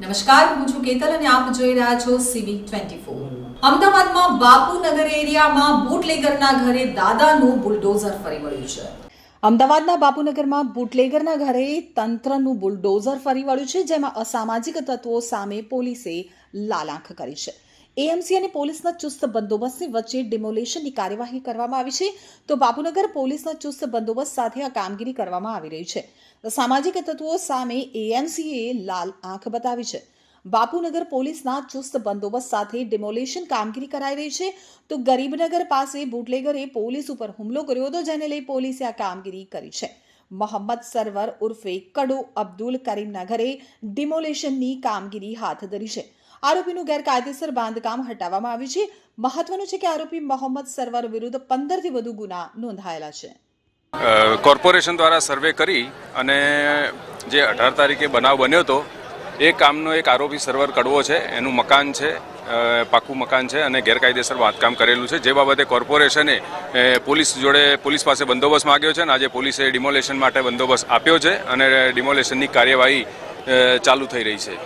નમસ્કાર, હું છું કેતલ અને આપ જોઈ રહ્યા છો સીવી ટ્વેન્ટી ફોર. અમદાવાદમાં બાપુનગર એરિયામાં બુટલેગરના ઘરે દાદાનું બુલડોઝર ફરી વળ્યું છે. અમદાવાદના બાપુનગરમાં બુટલેગરના ઘરે તંત્રનું બુલડોઝર ફરી વળ્યું છે, જેમાં અસામાજિક તત્વો સામે પોલીસે લાલાંખ કરી છે. એએમસી અને પોલીસના ચુસ્ત બંદોબસ્તની વચ્ચે ડિમોલેશનની કાર્યવાહી કરવામાં આવી છે. તો બાપુનગર પોલીસના ચુસ્ત બંદોબસ્ત સાથે આ કામગીરી કરવામાં આવી રહી છે. સામાજિક તત્વો સામે એએમસીએ લાલ આંખ બતાવી છે. બાપુનગર પોલીસના ચુસ્ત બંદોબસ્ત સાથે ડિમોલેશન કામગીરી કરાઈ રહી છે. તો ગરીબનગર પાસે બુટલેગરે પોલીસ ઉપર હુમલો કર્યો હતો, જેને લઈ પોલીસે આ કામગીરી કરી છે. મોહમ્મદ સરવર ઉર્ફે કડો અબ્દુલ કરીમના ઘરે ડિમોલેશનની કામગીરી હાથ ધરી છે. આરોપીનું ગેરકાયદેસર બાંધકામ હટાવવામાં આવ્યું છે. મહત્વનું છે કે આરોપી મોહમ્મદ સરવર વિરુદ્ધ પંદરથી વધુ ગુના નોંધાયેલા છે. કોર્પોરેશન દ્વારા સર્વે કરી અને જે અઢાર તારીખે બનાવ બન્યો હતો, એ કામનો એક આરોપી સર્વર કડવો છે, એનું મકાન છે પાકું મકાન છે અને ગેરકાયદેસર બાંધકામ કરેલું છે. જે બાબતે કોર્પોરેશને પોલીસ જોડે પોલીસ પાસે બંદોબસ્ત માગ્યો છે અને આજે પોલીસે ડિમોલેશન માટે બંદોબસ્ત આપ્યો છે અને ડિમોલેશનની કાર્યવાહી ચાલુ થઈ રહી છે.